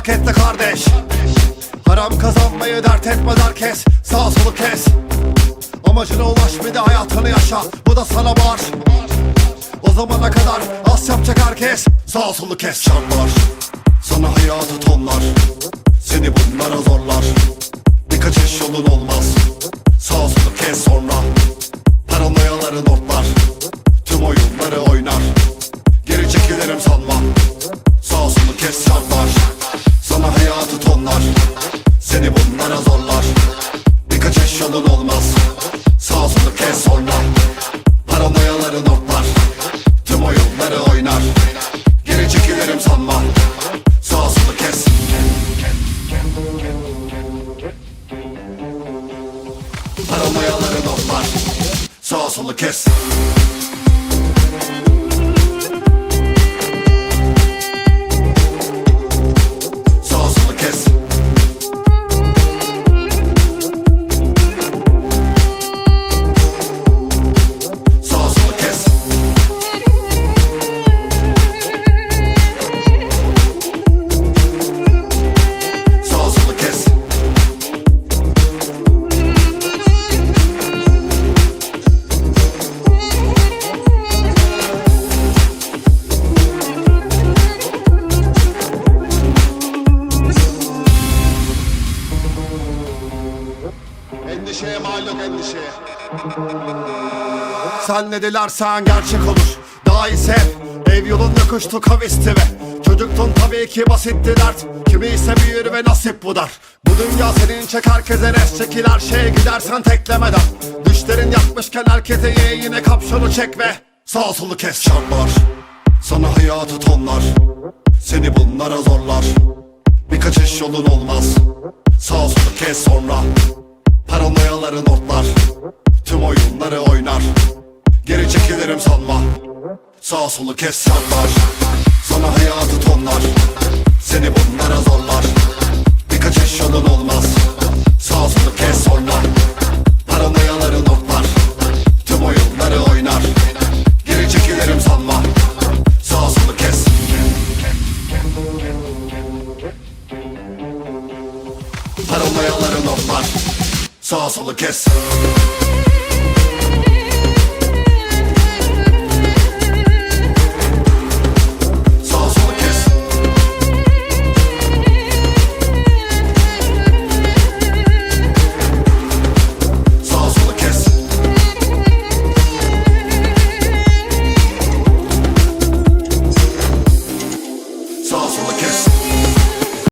Paketle kardeş. Haram kazanmayı dert etmez herkes. Sağ solu kes. Amacına ulaş bir de hayatını yaşa. Bu da sana var O zamana kadar az yapacak herkes. Sağ solu kes. Şartlar Sana hayatı tonlar. Seni bunlara zorlar. Birkaç iş yolun olmaz Hayatı tonlar Seni bunlara zorlar. Birkaç eş yolun olmaz. Sağ solu kes sonra. Paranoyaların ortlar Tüm oyunları oynar. Geri çekilirim sanma. Sağ solu kes. Paranoyaların ortlar Sağ solu kes Endişeye mal endişeye. Sen ne dilersen gerçek olur. Daha hep Ev yolun yokuştu kavisti ve Çocuktun tabii ki basitti dert. Kimi ise büyür ve nasip bu dar. Bu dünya senin çek herkese res çekil her şeye gidersen teklemeden. Düşlerin yapmışken herkese ye yine kapşonu çek ve Sağ solu kes. Şartlar Sana hayatı tonlar. Seni bunlara zorlar. Birkaç iş yolun olmaz. Sağ solu kes sonra Paranoyaların ortlar Tüm oyunları oynar. Geri çekilirim sanma. Sağ solu kes şartlar Sana hayatı tonlar. Seni bunlara zorlar. Birkaç eş yolun olmaz. Sağ solu kes sonra Paranoyaların ortlar Tüm oyunları oynar. Geri çekilirim sanma. Sağ solu kes. Paranoyaların ortlar Sağ solu kes.